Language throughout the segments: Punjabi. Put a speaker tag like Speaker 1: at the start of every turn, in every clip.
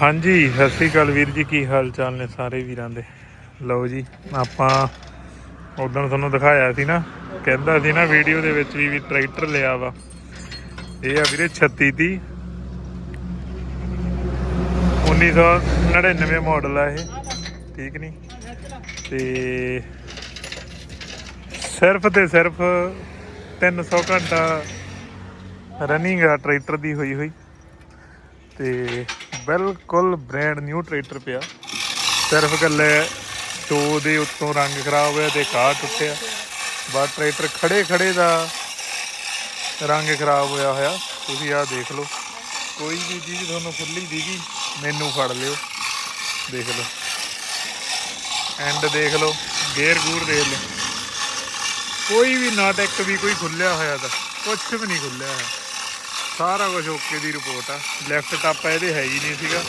Speaker 1: ਹਾਂਜੀ, ਸਤਿ ਸ੍ਰੀ ਅਕਾਲ ਵੀਰ ਜੀ, ਕੀ ਹਾਲ ਚਾਲ ਨੇ ਸਾਰੇ ਵੀਰਾਂ ਦੇ? ਲਓ ਜੀ, ਆਪਾਂ ਉਦੋਂ ਤੁਹਾਨੂੰ ਦਿਖਾਇਆ ਸੀ ਨਾ, ਕਹਿੰਦਾ ਸੀ ਨਾ ਵੀਡੀਓ ਦੇ ਵਿੱਚ ਵੀ ਵੀ ਟਰੈਕਟਰ ਲਿਆ ਵਾ। ਇਹ ਆ ਵੀਰੇ 36 ਦੀ 1999 ਮਾਡਲ ਆ ਇਹ, ਠੀਕ ਨਹੀਂ ਤੇ ਸਿਰਫ ਤੇ ਸਿਰਫ 300 ਘੰਟਾ ਰਨਿੰਗ ਆ ਟਰੈਕਟਰ ਦੀ ਹੋਈ ਹੋਈ। ਤੇ ਬਿਲਕੁਲ ਬ੍ਰੈਂਡ ਨਿਊ ਟਰੈਕਟਰ ਪਿਆ। ਸਿਰਫ ਗੱਲੇ ਟੋ ਦੇ ਉੱਤੋਂ ਰੰਗ ਖਰਾਬ ਹੋਇਆ ਤੇ ਕਾਰ ਟੁੱਟਿਆ। ਬਸ ਟਰੈਕਟਰ ਖੜੇ ਖੜੇ ਦਾ ਰੰਗ ਖਰਾਬ ਹੋਇਆ ਹੋਇਆ। ਤੁਸੀਂ ਆਹ ਦੇਖ ਲਓ। ਕੋਈ ਵੀ ਚੀਜ਼ ਤੁਹਾਨੂੰ ਖੁੱਲੀ ਦੀਗੀ, ਮੈਨੂੰ ਫੜ ਲਿਓ। ਦੇਖ ਲਓ। ਐਂਡ ਦੇਖ ਲਓ। ਗੇਅਰ ਗੂਰ ਦੇਖ ਲਓ। ਕੋਈ ਵੀ ਨਾਟ ਇੱਕ ਵੀ ਕੋਈ ਖੁੱਲਿਆ ਹੋਇਆ ਤਾਂ ਕੁਝ ਵੀ ਨਹੀਂ ਖੁੱਲਿਆ ਹੋਇਆ। ਸਾਰਾ ਕੁਝ ਓਕੇ ਦੀ ਰਿਪੋਰਟ ਆ। ਲੈਫਟ ਟੱਪ ਇਹਦੇ ਹੈ ਹੀ ਨਹੀਂ ਸੀਗਾ।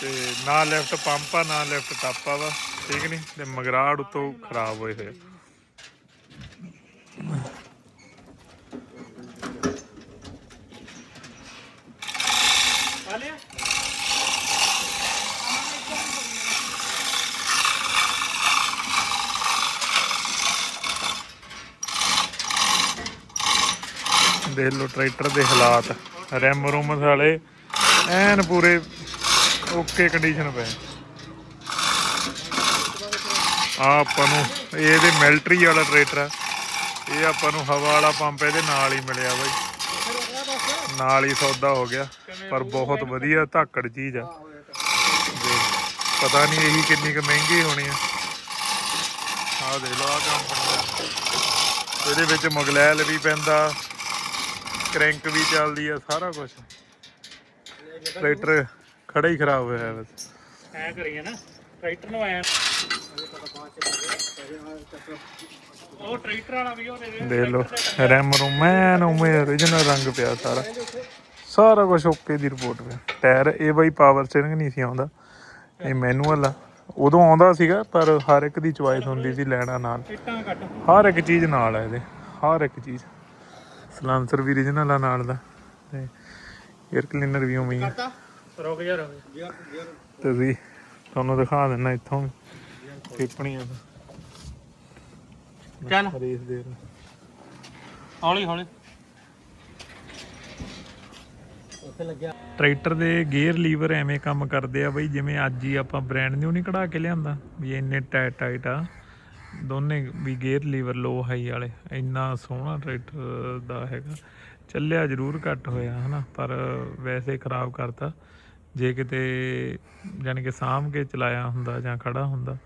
Speaker 1: ਤੇ ਨਾ ਲੈਫਟ ਪੰਪ ਆ, ਨਾ ਲੈਫਟ ਟੱਪ ਆ ਵਾ। ਠੀਕ ਨਹੀਂ? ਤੇ ਮਗਰਾੜ ਉਤੋਂ ਖਰਾਬ ਹੋਏ ਹੋਏ ਦੇਖ ਲਓ ਟਰੈਕਟਰ ਦੇ ਹਾਲਾਤ। ਰੈਮ ਰੂਮ ਸਾਲੇ ਐਨ ਪੂਰੇ ਓਕੇ ਕੰਡੀਸ਼ਨ ਪਏ। ਆ ਆਪਾਂ ਨੂੰ, ਇਹ ਇਹਦੇ ਮਿਲਟਰੀ ਵਾਲਾ ਟਰੈਕਟਰ ਆ। ਇਹ ਆਪਾਂ ਨੂੰ ਹਵਾ ਵਾਲਾ ਪੰਪ ਇਹਦੇ ਨਾਲ ਹੀ ਮਿਲਿਆ ਬਾਈ। ਨਾਲ ਹੀ ਸੌਦਾ ਹੋ ਗਿਆ, ਪਰ ਬਹੁਤ ਵਧੀਆ ਧਾਕੜ ਚੀਜ਼ ਆ। ਪਤਾ ਨਹੀਂ ਇਹੀ ਕਿੰਨੀ ਕੁ ਮਹਿੰਗੀ ਹੋਣੀ ਆ। ਆਹ ਦੇਖ ਲਓ ਆ ਕੰਪਨੀ ਇਹਦੇ ਵਿੱਚ ਮੁਗਲੈਲ ਵੀ ਪੈਂਦਾ। ਕ੍ਰੈਂਕ ਵੀ ਚੱਲਦੀ ਆ ਸਾਰਾ ਕੁਝ ਟਰੈਕਟਰ ਖੜਾ ਹੀ ਖਰਾਬ ਹੋਇਆ ਬਸ।
Speaker 2: ਐ ਕਰੀਏ ਨਾ ਟਰੈਕਟਰ ਨੂੰ ਆਇਆ ਉਹ ਟਰੈਕਟਰ ਵਾਲਾ ਵੀ ਉਹਨੇ ਦੇ
Speaker 1: ਦੇਖ ਲਓ ਰੈਮ ਰੂਮੈਨ ਉਮੇ origignal ਰੰਗ ਪਿਆ ਸਾਰਾ। ਸਾਰਾ ਕੁਝ ਓਕੇ ਦੀ ਰਿਪੋਰਟ ਪਿਆ। ਟਾਇਰ ਇਹ ਬਾਈ ਪਾਵਰ ਸਟੀਅਰਿੰਗ ਨਹੀਂ ਸੀ ਆਉਂਦਾ। ਇਹ ਮੈਨੂਅਲ ਆ। ਉਦੋਂ ਆਉਂਦਾ ਸੀਗਾ ਪਰ ਹਰ ਇੱਕ ਦੀ ਚੁਆਇਸ ਹੁੰਦੀ ਸੀ ਲੈਣਾ ਨਾਲ। ਹਰ ਇੱਕ ਚੀਜ਼ ਨਾਲ ਆ ਇਹਦੇ। ਹਰ ਇੱਕ ਚੀਜ਼। ਸਲਾਂਸਰ ਵੀ origignal ਆ ਨਾਲ ਦਾ। ਤੇ 에ਅਰ ਕਲੀਨਰ ਵੀ ਉਵੇਂ ਹੀ ਆ।
Speaker 2: ਰੁਕ ਜਾ ਰੁਕ
Speaker 1: ਤੇ ਵੀ ਤੁਹਾਨੂੰ ਦਿਖਾ ਦਿੰਦਾ ਇੱਥੋਂ ਟਿੱਪਣੀ ਆ
Speaker 2: ਚੱਲ।
Speaker 1: ਰੇਸ ਦੇ
Speaker 2: ਹੌਲੀ ਹੌਲੀ। ਉੱਥੇ ਲੱਗਿਆ।
Speaker 1: ਟਰੈਕਟਰ ਦੇ ਗੇਅਰ ਲੀਵਰ ਐਵੇਂ ਕੰਮ ਕਰਦੇ ਆ ਬਈ ਜਿਵੇਂ ਅੱਜ ਹੀ ਆਪਾਂ ਬ੍ਰਾਂਡ ਨਿਊ ਨਹੀਂ ਕਢਾ ਕੇ ਲਿਆਂਦਾ। ਵੀ ਇੰਨੇ ਟਾਈਟ ਟਾਈਟ ਆ। ਦੋਨੇ ਵੀ ਗੇਅਰ ਲੀਵਰ ਲੋ ਹਾਈ ਵਾਲੇ, ਇੰਨਾ ਸੋਹਣਾ ਟਰੈਕਟਰ ਦਾ ਹੈਗਾ। ਚੱਲਿਆ ਜ਼ਰੂਰ ਘੱਟ ਹੋਇਆ, ਹਨਾ, ਪਰ ਵੈਸੇ ਖਰਾਬ ਕਰਤਾ। ਜੇ ਕਿਤੇ ਯਾਨੀ ਕਿ ਸਾਂਭ ਕੇ ਚਲਾਇਆ ਹੁੰਦਾ ਜਾਂ ਖੜਾ ਹੁੰਦਾ,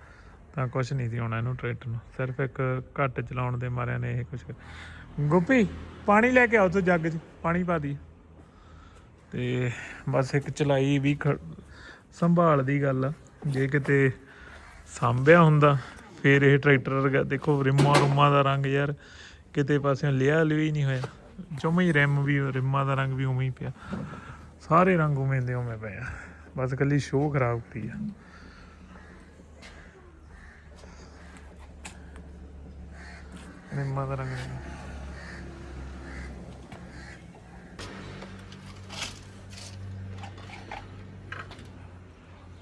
Speaker 1: ਤਾਂ ਕੁਝ ਨਹੀਂ ਸੀ ਹੋਣਾ ਇਹਨੂੰ ਟਰੈਕਟਰ ਨੂੰ। ਸਿਰਫ ਇੱਕ ਘੱਟ ਚਲਾਉਣ ਦੇ ਮਾਰਿਆਂ ਨੇ ਇਹ ਕੁਝ ਗੋਪੀ, ਪਾਣੀ ਲੈ ਕੇ ਆਓ ਤੋ ਜੱਗ 'ਚ, ਪਾਣੀ ਪਾ ਦੀ ਤੇ ਬਸ ਇੱਕ ਚਲਾਈ ਵੀ ਖ- ਸੰਭਾਲ ਦੀ ਗੱਲ ਆ। ਜੇ ਕਿਤੇ ਸਾਂਭਿਆ ਹੁੰਦਾ ਫੇਰ ਇਹ ਟਰੈਕਟਰ ਵਰਗਾ, ਦੇਖੋ ਰਿਮਾਂ ਰੁਮਾਂ ਦਾ ਰੰਗ ਯਾਰ, ਕਿਤੇ ਪਾਸਿਓਂ ਲਿਆ ਲਿਆ ਹੀ ਨਹੀਂ ਹੋਇਆ। ਜਮੇ ਹੀ ਰਿਮ ਵੀ, ਰਿਮਾਂ ਦਾ ਰੰਗ ਵੀ ਉਵੇਂ ਹੀ ਪਿਆ। ਸਾਰੇ ਰੰਗ ਉਵੇਂ ਦੇ ਉਵੇਂ ਪਏ ਆ। ਬਸ ਕੱਲੀ ਸ਼ੋਅ ਖਰਾਬ ਕਰੀ ਆ। ਰਿਮਾਂ ਦਾ ਰੰਗ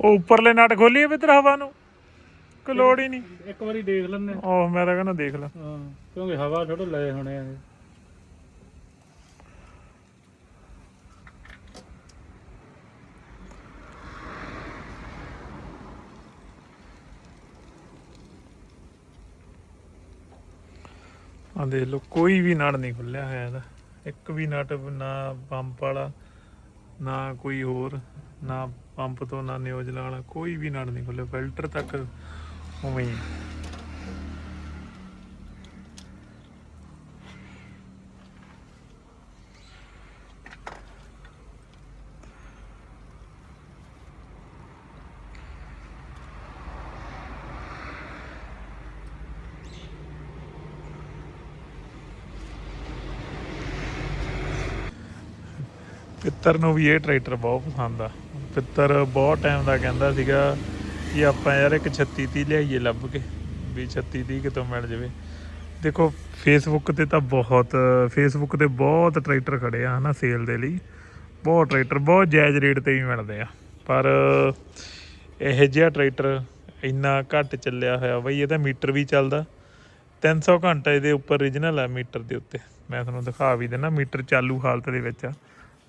Speaker 1: ਉਹ ਉੱਪਰਲੇ ਨਟ ਖੋਲੀਏ ਵਿਤਰ ਹਵਾ ਨੂੰ। ਕੋਈ ਲੋੜ ਹੀ ਨਹੀਂ
Speaker 2: ਇੱਕ ਵਾਰੀ ਦੇਖ ਲੈਂਦੇ ਹਾਂ।
Speaker 1: ਉਹ ਮੈਂ ਤਾਂ ਕਹਿੰਦਾ ਦੇਖ ਲੈ
Speaker 2: ਹਾਂ ਕਿਉਂਕਿ ਹਵਾ ਥੋੜਾ ਲਏ ਹੋਣੇ ਆ ਇਹ।
Speaker 1: ਆ ਦੇਖ ਲਓ ਕੋਈ ਵੀ ਨਟ ਨਹੀਂ ਖੁੱਲਿਆ ਹੋਇਆ ਇਹਦਾ ਇੱਕ ਵੀ ਨਟ ਨਾ ਪੰਪ ਵਾਲਾ ਨਾ ਕੋਈ ਹੋਰ ਨਾ ਪੰਪ ਤੋਂ ਨਾ ਨਿਊਜ਼ਲ ਵਾਲਾ ਕੋਈ ਵੀ ਨਟ ਨਹੀਂ ਖੁੱਲਿਆ ਫਿਲਟਰ ਤੱਕ ਉਵੇਂ ਹੀ ਪਿੱਤਰ ਨੂੰ ਵੀ ਇਹ ਟਰੈਕਟਰ ਬਹੁਤ ਪਸੰਦ ਆ। ਪਿੱਤਰ ਬਹੁਤ ਟਾਈਮ ਦਾ ਕਹਿੰਦਾ ਸੀਗਾ ਕਿ ਆਪਾਂ ਯਾਰ ਇੱਕ 36 30 ਲਿਆਈਏ ਲੱਭ ਕੇ, ਵੀ 36 30 ਕਿਤੋਂ ਮਿਲ ਜਾਵੇ। ਦੇਖੋ ਫੇਸਬੁੱਕ ਤੇ ਤਾਂ ਬਹੁਤ ਫੇਸਬੁੱਕ ਤੇ ਬਹੁਤ ਟਰੈਕਟਰ ਖੜੇ ਆ, ਹਨਾ ਸੇਲ ਦੇ ਲਈ। ਬਹੁਤ ਟਰੈਕਟਰ ਬਹੁਤ ਜਾਇਜ਼ ਰੇਟ ਤੇ ਵੀ ਮਿਲਦੇ ਆ। ਪਰ ਇਹ ਜਿਹਾ ਟਰੈਕਟਰ ਇੰਨਾ ਘੱਟ ਚੱਲਿਆ ਹੋਇਆ ਬਈ, ਇਹਦਾ ਮੀਟਰ ਵੀ ਚੱਲਦਾ। 300 ਘੰਟਾ ਇਹਦੇ ਉੱਪਰ origignal ਆ ਮੀਟਰ ਦੇ ਉੱਤੇ। ਮੈਂ ਤੁਹਾਨੂੰ ਦਿਖਾ ਵੀ ਦਿੰਦਾ, ਮੀਟਰ ਚਾਲੂ ਹਾਲਤ ਦੇ ਵਿੱਚ ਆ।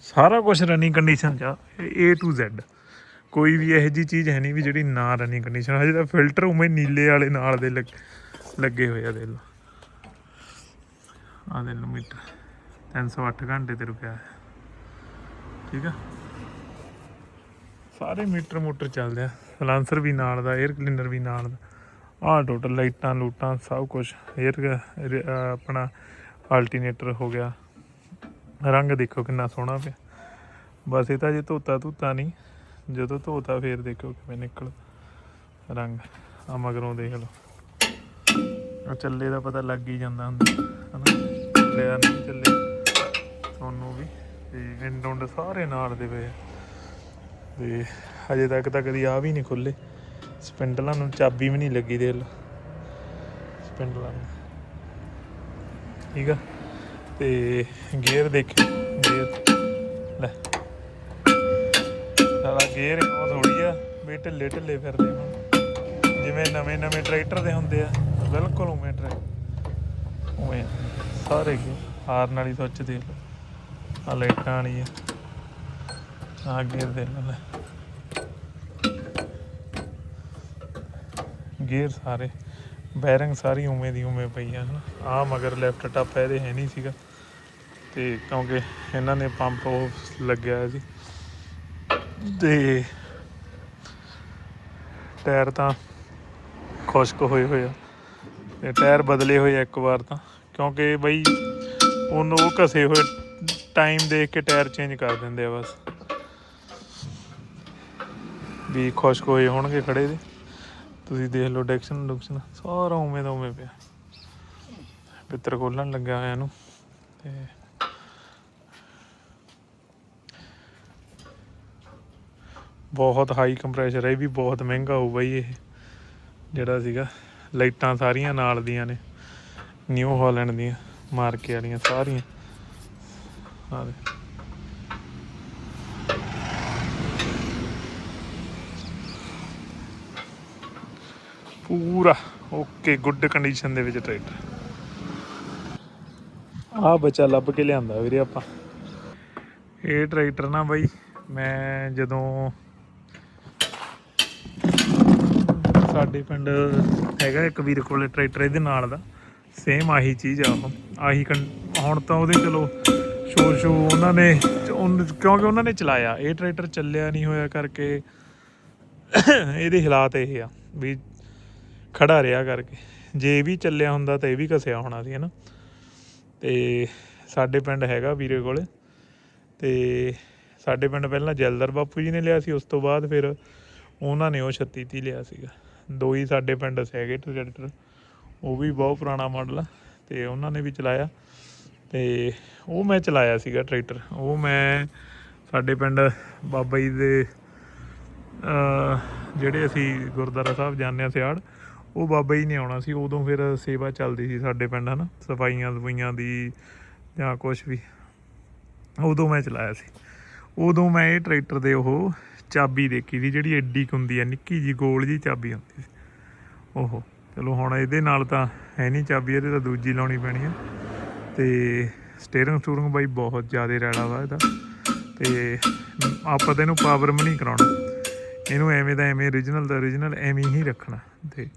Speaker 1: ਸਾਰਾ ਕੁਝ ਰਨਿੰਗ ਕੰਡੀਸ਼ਨ 'ਚ ਆ, A to Z ਕੋਈ ਵੀ ਇਹੋ ਜੀ ਚੀਜ਼ ਹੈ ਨਹੀਂ ਵੀ ਜਿਹੜੀ ਨਾ ਰਨਿੰਗ ਕੰਡੀਸ਼ਨ ਹਜੇ ਤਾਂ ਫਿਲਟਰ ਉਵੇਂ ਨੀਲੇ ਵਾਲੇ ਨਾਲ ਦੇ ਲੱਗ- ਲੱਗੇ ਹੋਏ ਆ ਦੇਖ ਲਓ ਆ ਦੇ ਲਓ ਮੀਟਰ 308 ਘੰਟੇ ਤੇ ਰੁਕਿਆ ਹੈ। ਠੀਕ ਆ? ਸਾਰੇ ਮੀਟਰ ਮੋਟਰ ਚੱਲਦੇ ਆ। ਸਲਾਂਸਰ ਵੀ ਨਾਲ ਦਾ 에ਅਰ ਕਲੀਨਰ ਵੀ ਨਾਲ ਦਾ। ਆਹ ਟੋਟਲ ਲਾਈਟਾਂ, ਲੂਟਾਂ, ਸਭ ਕੁਝ 에ਅਰ ਆਪਣਾ ਅਲਟਰਨੇਟਰ ਹੋ ਗਿਆ। ਰੰਗ ਦੇਖੋ ਕਿੰਨਾ ਸੋਹਣਾ ਪਿਆ। ਬਸ ਇਹ ਤਾਂ ਜੇ ਧੋਤਾ ਧੁੱਤਾ ਨਹੀਂ। ਜਦੋਂ ਧੋਤਾ ਫੇਰ ਦੇਖੋ ਕਿਵੇਂ ਨਿਕਲ ਰੰਗ। ਆ ਮਗਰੋਂ ਦੇਖ ਲਓ। ਆ ਚੱਲੇ ਦਾ ਪਤਾ ਲੱਗ ਹੀ ਜਾਂਦਾ ਹੁੰਦਾ, ਹਨਾ? ਚੱਲਿਆ ਨਹੀਂ ਚੱਲੇ। ਤੁਹਾਨੂੰ ਵੀ। ਤੇ ਇੰਡ ਉਂਡ ਸਾਰੇ ਨਾਲ ਦੇ ਪਏ ਤੇ ਹਜੇ ਤੱਕ ਤਾਂ ਕਦੀ ਆ ਵੀ ਨਹੀਂ ਖੁੱਲੇ ਸਪਿੰਡਲਾਂ ਨੂੰ ਚਾਬੀ ਵੀ ਨਹੀਂ ਲੱਗੀ ਦੇ ਲਓ। ਸਪਿੰਡਲਾਂ ਨੂੰ। ਠੀਕ ਆ? ਤੇ ਗੇਅਰ ਦੇਖਿਓ। ਗੇਅਰ ਲੈ। ਸਾਲਾ ਗੇਅਰ ਉਹ ਥੋੜੀ ਆ, ਵੀ ਢਿੱਲੇ ਢਿੱਲੇ ਫਿਰਦੇ ਹੁਣ। ਜਿਵੇਂ ਨਵੇਂ ਨਵੇਂ ਟਰੈਕਟਰ ਦੇ ਹੁੰਦੇ ਆ, ਬਿਲਕੁਲ ਉਵੇਂ ਟਰੈਕਟਰ ਉਵੇਂ ਸਾਰੇ ਗੇਅਰ ਹਾਰਨ ਵਾਲੀ ਸੁੱਚ ਦੇ ਆ ਲਾਈਟਾਂ ਵਾਲੀ ਆ ਆ ਗੇਅਰ ਦੇ ਲਓ ਗੇਅਰ ਸਾਰੇ ਬੈਰਿੰਗ ਸਾਰੀ ਉਵੇਂ ਦੀ ਉਵੇਂ ਪਈ ਆ, ਹਨਾ। ਆ ਮਗਰ ਲੈਫਟ ਟੱਪ ਇਹਦੇ ਹੈ ਨਹੀਂ ਸੀਗਾ। ਤੇ ਕਿਉਂਕਿ ਇਹਨਾਂ ਨੇ ਪੰਪ ਉਹ ਲੱਗਿਆ ਸੀ। ਤੇ ਟਾਇਰ ਤਾਂ ਖੁਸ਼ਕ ਹੋਏ ਹੋਏ ਆ। ਤੇ ਟਾਇਰ ਬਦਲੇ ਹੋਏ ਆ ਇੱਕ ਵਾਰ ਤਾਂ। ਕਿਉਂਕਿ ਬਈ ਉਹਨੂੰ ਉਹ ਘਸੇ ਹੋਏ ਟਾਈਮ ਦੇਖ ਕੇ ਟਾਇਰ ਚੇਂਜ ਕਰ ਦਿੰਦੇ ਆ ਬਸ। ਵੀ ਖੁਸ਼ਕ ਹੋਏ ਹੋਣਗੇ ਖੜੇ ਦੇ। ਤੁਸੀਂ ਦੇਖ ਲਓ ਡੈਕਸ਼ਨ ਡੁਕਸ਼ਨ ਸਾਰਾ ਉਵੇਂ ਦਾ ਉਵੇਂ ਪਿਆ। ਪਿੱਤਰ ਖੋਲਣ ਲੱਗਿਆ ਹੋਇਆ ਇਹਨੂੰ। ਤੇ ਬਹੁਤ ਹਾਈ ਕੰਪਰੈਸ਼ਰ ਹੈ, ਇਹ ਵੀ ਬਹੁਤ ਮਹਿੰਗਾ ਹੋਊ ਬਾਈ ਇਹ, ਜਿਹੜਾ ਸੀਗਾ। ਲਾਈਟਾਂ ਸਾਰੀਆਂ ਨਾਲ ਦੀਆਂ ਨੇ ਨਿਊ ਹਾਲੈਂਡ ਦੀਆਂ ਮਾਰਕੇ ਵਾਲੀਆਂ ਸਾਰੀਆਂ। ਆ ਪੂਰਾ ਓਕੇ ਗੁੱਡ ਕੰਡੀਸ਼ਨ ਦੇ ਵਿੱਚ ਟਰੈਕਟਰ ਆ ਬੱਚਾ ਲੱਭ ਕੇ ਲਿਆਂਦਾ ਵੀਰੇ ਆਪਾਂ। ਇਹ ਟਰੈਕਟਰ ਨਾ ਬਾਈ, ਮੈਂ ਜਦੋਂ ਸਾਡੇ ਪਿੰਡ ਹੈਗਾ ਇੱਕ ਵੀਰ ਕੋਲੇ ਟਰੈਕਟਰ, ਇਹਦੇ ਨਾਲ ਦਾ। ਸੇਮ ਆਹੀ ਚੀਜ਼ ਆ ਉਹ। ਆਹੀ ਹੁਣ ਤਾਂ ਉਹਦੇ ਚਲੋ ਸ਼ੋਰ ਸ਼ੋ ਉਹਨਾਂ ਨੇ ਕਿਉਂਕਿ ਉਹਨਾਂ ਨੇ ਚਲਾਇਆ। ਇਹ ਟਰੈਕਟਰ ਚੱਲਿਆ ਨਹੀਂ ਹੋਇਆ ਕਰਕੇ ਇਹਦੇ ਹਾਲਾਤ ਇਹ ਆ ਵੀ ਖੜਾ ਰਿਹਾ ਕਰਕੇ। ਜੇ ਇਹ ਵੀ ਚੱਲਿਆ ਹੁੰਦਾ ਤਾਂ ਇਹ ਵੀ ਘਸਿਆ ਹੋਣਾ ਸੀ, ਹਨਾ। ਤੇ ਸਾਡੇ ਪਿੰਡ ਹੈਗਾ ਵੀਰੇ ਕੋਲੇ। ਤੇ ਸਾਡੇ ਪਿੰਡ ਪਹਿਲਾਂ ਜੈਲਦਰ ਬਾਪੂ ਜੀ ਨੇ ਲਿਆ ਸੀ, ਉਸ ਤੋਂ ਬਾਅਦ ਫਿਰ ਉਹਨਾਂ ਨੇ ਉਹ 36 ਤੀ ਲਿਆ ਸੀਗਾ। ਦੋ ਹੀ ਸਾਡੇ ਪਿੰਡ ਹੈਗੇ ਟਰੈਕਟਰ, ਉਹ ਵੀ ਬਹੁਤ ਪੁਰਾਣਾ ਮਾਡਲ ਆ ਤੇ ਉਹਨਾਂ ਨੇ ਵੀ ਚਲਾਇਆ। ਤੇ ਉਹ ਮੈਂ ਚਲਾਇਆ ਸੀਗਾ ਟਰੈਕਟਰ। ਉਹ ਮੈਂ ਸਾਡੇ ਪਿੰਡ ਬਾਬਾ ਜੀ ਦੇ ਜਿਹੜੇ ਅਸੀਂ ਗੁਰਦੁਆਰਾ ਸਾਹਿਬ ਜਾਂਦੇ ਆ ਸਿਆੜ, ਉਹ ਬਾਬਾ ਜੀ ਨੇ ਆਉਣਾ ਸੀ। ਉਦੋਂ ਫਿਰ ਸੇਵਾ ਚੱਲਦੀ ਸੀ ਸਾਡੇ ਪਿੰਡ, ਹਨਾ? ਸਫਾਈਆਂ ਸਫਾਈਆਂ ਦੀ ਜਾਂ ਕੁਝ ਵੀ। ਉਦੋਂ ਮੈਂ ਚਲਾਇਆ ਸੀ। ਉਦੋਂ ਮੈਂ ਇਹ ਟਰੈਕਟਰ ਦੇ ਉਹ ਚਾਬੀ ਦੇਖੀ ਸੀ, ਜਿਹੜੀ ਐਡੀ ਕੁ ਹੁੰਦੀ ਆ, ਨਿੱਕੀ ਜੀ ਗੋਲ ਜੀ ਚਾਬੀ ਹੁੰਦੀ ਸੀ। ਓਹੋ, ਚਲੋ ਹੁਣ ਇਹਦੇ ਨਾਲ ਤਾਂ ਹੈ ਨਹੀਂ ਚਾਬੀ, ਇਹਦੇ ਤਾਂ ਦੂਜੀ ਲਾਉਣੀ ਪੈਣੀ ਆ। ਤੇ ਸਟੀਅਰਿੰਗ ਸਟੂਰਿੰਗ ਬਾਈ ਬਹੁਤ ਜ਼ਿਆਦਾ ਰੈਲਾ ਵਾ ਇਹਦਾ। ਤੇ ਆਪਾਂ ਤਾਂ ਇਹਨੂੰ ਪਾਵਰ ਵੀ ਨਹੀਂ ਕਰਾਉਣਾ। ਇਹਨੂੰ ਐਵੇਂ ਦਾ ਐਵੇਂ origignal ਦਾ origignal ਐਵੇਂ ਹੀ ਰੱਖਣਾ। ਤੇ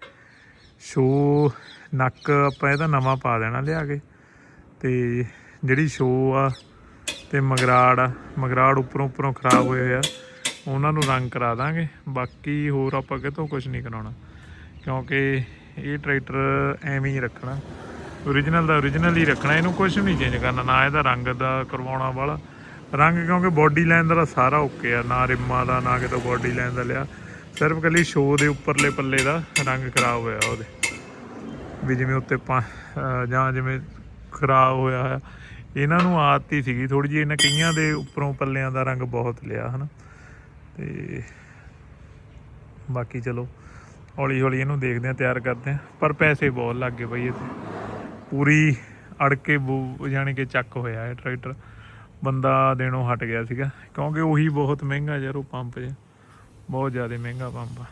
Speaker 1: ਸ਼ੋ ਨੱਕ ਆਪਾਂ ਇਹਦਾ ਨਵਾਂ ਪਾ ਦੇਣਾ ਲਿਆ ਕੇ। ਤੇ ਜਿਹੜੀ ਸ਼ੋ ਆ, ਤੇ ਮਗਰਾੜ ਆ, ਮਗਰਾੜ ਉੱਪਰੋਂ ਉੱਪਰੋਂ ਖਰਾਬ ਹੋਏ ਹੋਇਆ ਉਹਨਾਂ ਨੂੰ ਰੰਗ ਕਰਾ ਦਾਂਗੇ। ਬਾਕੀ ਹੋਰ ਆਪਾਂ ਕਿਤੋਂ ਕੁਝ ਨਹੀਂ ਕਰਾਉਣਾ। ਕਿਉਂਕਿ ਇਹ ਟਰੈਕਟਰ ਐਵੇਂ ਹੀ ਰੱਖਣਾ। Origignal ਦਾ origignal ਹੀ ਰੱਖਣਾ, ਇਹਨੂੰ ਕੁਝ ਨਹੀਂ ਚੇਂਜ ਕਰਨਾ। ਨਾ ਇਹਦਾ ਰੰਗ ਦਾ ਕਰਵਾਉਣਾ ਵਾਲਾ। ਰੰਗ ਕਿਉਂਕਿ ਬਾਡੀ ਲਾਈਨ ਦਾ ਸਾਰਾ ਓਕੇ ਆ। ਨਾ ਰਿਮਾਂ ਦਾ, ਨਾ ਕਿਤੋਂ ਬਾਡੀ ਲਾਈਨ ਦਾ ਲਿਆ। ਸਿਰਫ ਕੱਲੀ ਸ਼ੋ ਦੇ ਉੱਪਰਲੇ ਪੱਲੇ ਦਾ ਰੰਗ ਖਰਾਬ ਹੋਇਆ ਉਹਦੇ। ਵੀ ਜਿਵੇਂ ਉੱਤੇ ਪਾ- ਜਾਂ ਜਿਵੇਂ ਖਰਾਬ ਹੋਇਆ ਹੈ ਇਹਨਾਂ ਨੂੰ ਆਦਤ ਹੀ ਸੀਗੀ। ਥੋੜੀ ਜਿਹੀ ਇਹਨਾਂ ਕਈਆਂ ਦੇ ਉੱਪਰੋਂ ਪੱਲਿਆਂ ਦਾ ਰੰਗ ਬਹੁਤ ਲਿਆ, ਹਨਾ। ਤੇ ਬਾਕੀ ਚਲੋ, ਹੌਲੀ ਹੌਲੀ ਇਹਨੂੰ ਦੇਖਦੇ ਆ ਤਿਆਰ ਕਰਦੇ ਆ ਪਰ ਪੈਸੇ ਬਹੁਤ ਲੱਗ ਗਏ ਬਈ ਇਹਦੇ ਪੂਰੀ ਅੜ ਕੇ ਯਾਨੀ ਕਿ ਚੱਕ ਹੋਇਆ ਇਹ ਟਰੈਕਟਰ। ਬੰਦਾ ਦੇਣੋਂ ਹਟ ਗਿਆ ਸੀਗਾ, ਕਿਉਂਕਿ ਉਹੀ ਬਹੁਤ ਮਹਿੰਗਾ ਯਾਰ ਉਹ ਪੰਪ 'ਚ ਬਹੁਤ ਜ਼ਿਆਦਾ ਮਹਿੰਗਾ ਪੰਪ ਆ।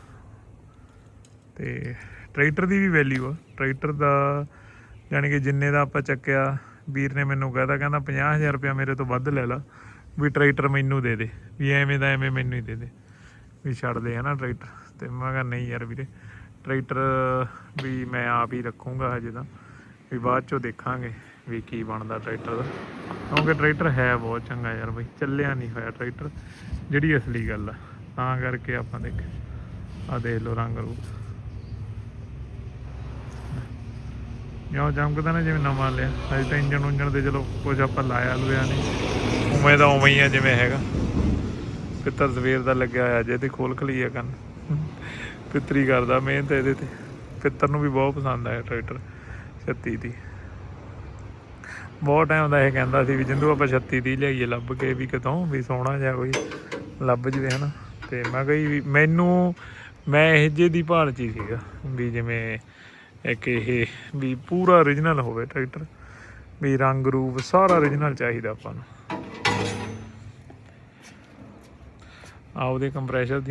Speaker 1: ਤੇ ਟਰੈਕਟਰ ਦੀ ਵੀ ਵੈਲਿਊ ਆ। ਟਰੈਕਟਰ ਦਾ, ਯਾਨੀ ਕਿ ਜਿੰਨੇ ਦਾ ਆਪਾਂ ਚੱਕਿਆ, ਵੀਰ ਨੇ ਮੈਨੂੰ ਕਹਿਤਾ, ਕਹਿੰਦਾ 50000 ਰੁਪਇਆ ਮੇਰੇ ਤੋਂ ਵੱਧ ਲੈ ਲਾ। ਵੀ ਟਰੈਕਟਰ ਮੈਨੂੰ ਦੇ ਦੇ, ਵੀ ਐਵੇਂ ਦਾ ਐਵੇਂ ਮੈਨੂੰ ਹੀ ਦੇ ਦੇ। ਵੀ ਛੱਡ ਦੇ ਹਨਾ ਟਰੈਕਟਰ, ਤੇ ਮੈਂ ਕਿਹਾ ਨਹੀਂ ਯਾਰ ਵੀਰੇ, ਟਰੈਕਟਰ ਵੀ ਮੈਂ ਆਪ ਹੀ ਰੱਖੂੰਗਾ ਹਜੇ ਤਾਂ। ਵੀ ਬਾਅਦ ਚੋਂ ਦੇਖਾਂਗੇ ਵੀ ਕੀ ਬਣਦਾ ਟਰੈਕਟਰ ਦਾ। ਕਿਉਂਕਿ ਟਰੈਕਟਰ ਹੈ ਬਹੁਤ ਚੰਗਾ ਯਾਰ ਬਈ, ਚੱਲਿਆ ਨਹੀਂ ਹੋਇਆ ਟਰੈਕਟਰ, ਜਿਹੜੀ ਅਸਲੀ ਗੱਲ ਆ। ਤਾਂ ਕਰਕੇ ਆਪਾਂ ਦੇਖ ਆ ਦੇਖ ਲਓ ਰੰਗ ਰੂਪ। ਜਾਂ ਚਮਕਦਾ ਨਾ ਜਿਵੇਂ ਨਵਾਂ ਲਿਆ ਅਜੇ ਤਾਂ ਇੰਜਨ ਉਂਜਣ ਤੇ ਚਲੋ ਕੁਝ ਆਪਾਂ ਲਾਇਆ ਲੁਆ ਨਹੀਂ। ਉਵੇਂ ਦਾ ਉਵੇਂ ਹੀ ਆ ਜਿਵੇਂ ਹੈਗਾ। ਪਿੱਤਰ ਸਵੇਰ ਦਾ ਲੱਗਿਆ ਹੋਇਆ ਜੇ ਤੇ ਖੋਲ ਖਲੀ ਆ ਕੰਨ। ਪਿੱਤਰੀ ਕਰਦਾ ਮਿਹਨਤ ਇਹਦੇ ਤੇ। ਪਿੱਤਰ ਨੂੰ ਵੀ ਬਹੁਤ ਪਸੰਦ ਆਇਆ ਟਰੈਕਟਰ 36 ਦੀ ਬਹੁਤ ਟਾਈਮ ਦਾ ਇਹ ਕਹਿੰਦਾ ਸੀ ਵੀ ਜਿੰਦੂ ਆਪਾਂ 36 ਦੀ ਲਿਆਈਏ ਲੱਭ ਕੇ ਵੀ ਕਿਤੋਂ, ਵੀ ਸੋਹਣਾ ਜਿਹਾ ਕੋਈ ਲੱਭ ਜਵੇ ਹਨਾ। ਤੇ ਮੈਂ ਕਹੀ ਵੀ ਮੈਨੂੰ, ਮੈਂ ਇਹ ਜੇ ਦੀ ਭਾਲ ਚ ਹੀ ਸੀਗਾ ਵੀ ਜਿਵੇਂ ਇੱਕ ਇਹ ਵੀ ਪੂਰਾ origignal ਹੋਵੇ ਟਰੈਕਟਰ, ਵੀ ਰੰਗ ਰੂਪ ਸਾਰਾ origignal ਚਾਹੀਦਾ ਆਪਾਂ ਨੂੰ। ਆਪਦੇ ਕੰਪਰੈਸ਼ਰ ਦੀਆਂ